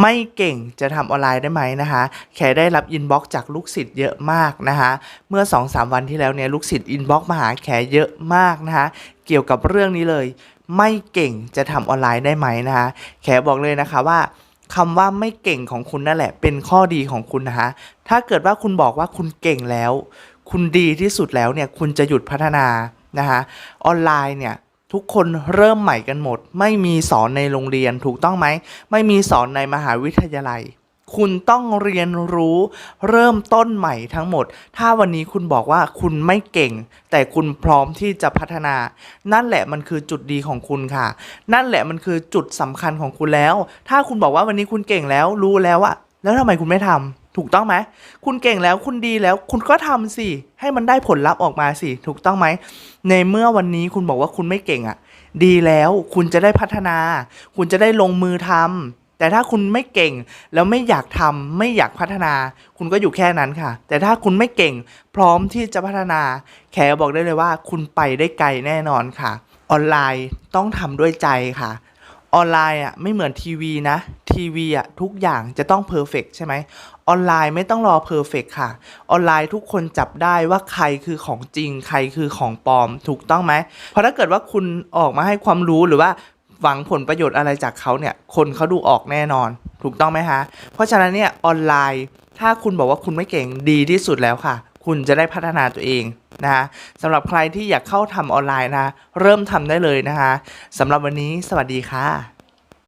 ไม่เก่งจะทำออนไลน์ได้ไหมนะคะ แขได้รับอินบ็อกจากลูกศิษย์เยอะมากนะคะ เมื่อ2-3วันที่แล้วเนี่ยลูกศิษย์อินบ็อกมาหาแขเยอะมากนะคะ เกี่ยวกับเรื่องนี้เลย ไม่เก่งจะทำออนไลน์ได้ไหมนะคะ แขบอกเลยนะคะว่าคำว่าไม่เก่งของคุณนั่นแหละ เป็นข้อดีของคุณนะคะ ถ้าเกิดว่าคุณบอกว่าคุณเก่งแล้ว คุณดีที่สุดแล้วเนี่ยคุณจะหยุดพัฒนานะคะออนไลน์เนี่ย ทุกคนเริ่มใหม่กันหมด ไม่มีสอนในโรงเรียนถูกต้องไหม ไม่มีสอนในมหาวิทยาลัย คุณต้องเรียนรู้เริ่มต้นใหม่ทั้งหมด ถ้าวันนี้คุณบอกว่าคุณไม่เก่ง แต่คุณพร้อมที่จะพัฒนา นั่นแหละมันคือจุดดีของคุณค่ะ นั่นแหละมันคือจุดสำคัญของคุณแล้ว ถ้าคุณบอกว่าวันนี้คุณเก่งแล้วรู้แล้วอะแล้วทำไมคุณไม่ทำ ถูกต้องไหมคุณเก่งแล้วคุณดีแล้วคุณก็ทำสิ ให้มันได้ผลลัพธ์ออกมาสิ ถูกต้องไหม ในเมื่อวันนี้คุณบอกว่าคุณไม่เก่งอะ่ะ ดีแล้วคุณจะได้พัฒนา คุณจะได้ลงมือทำแต่ถ้าคุณไม่เก่งแล้วไม่อยากทำไม่อยากพัฒนา คุณก็อยู่แค่นั้นค่ะ แต่ถ้าคุณไม่เก่ง พร้อมที่จะพัฒนา แขบอกได้เลยว่า คุณไปได้ไกลแน่นอนค่ะ ออนไลน์ต้องทำด้วยใจค่ะ ออนไลน์อะไม่เหมือนทีวีนะ ทีวีอะทุกอย่างจะต้องเพอร์เฟกใช่ไหมออนไลน์ไม่ต้องรอเพอร์เฟกค่ะ ออนไลน์ทุกคนจับได้ว่าใครคือของจริง ใครคือของปลอมถูกต้องไหมเพราะถ้าเกิดว่าคุณออกมาให้ความรู้หรือว่าหวังผลประโยชน์อะไรจากเขาเนี่ย คนเขาดูออกแน่นอน ถูกต้องไหมคะ เพราะฉะนั้นเนี่ยออนไลน์ ถ้าคุณบอกว่าคุณไม่เก่งดีที่สุดแล้วค่ะ คุณจะได้พัฒนาตัวเอง นะคะสำหรับใครที่อยากเข้าทำออนไลน์นะ เริ่มทำได้เลยนะคะสำหรับวันนี้สวัสดีค่ะ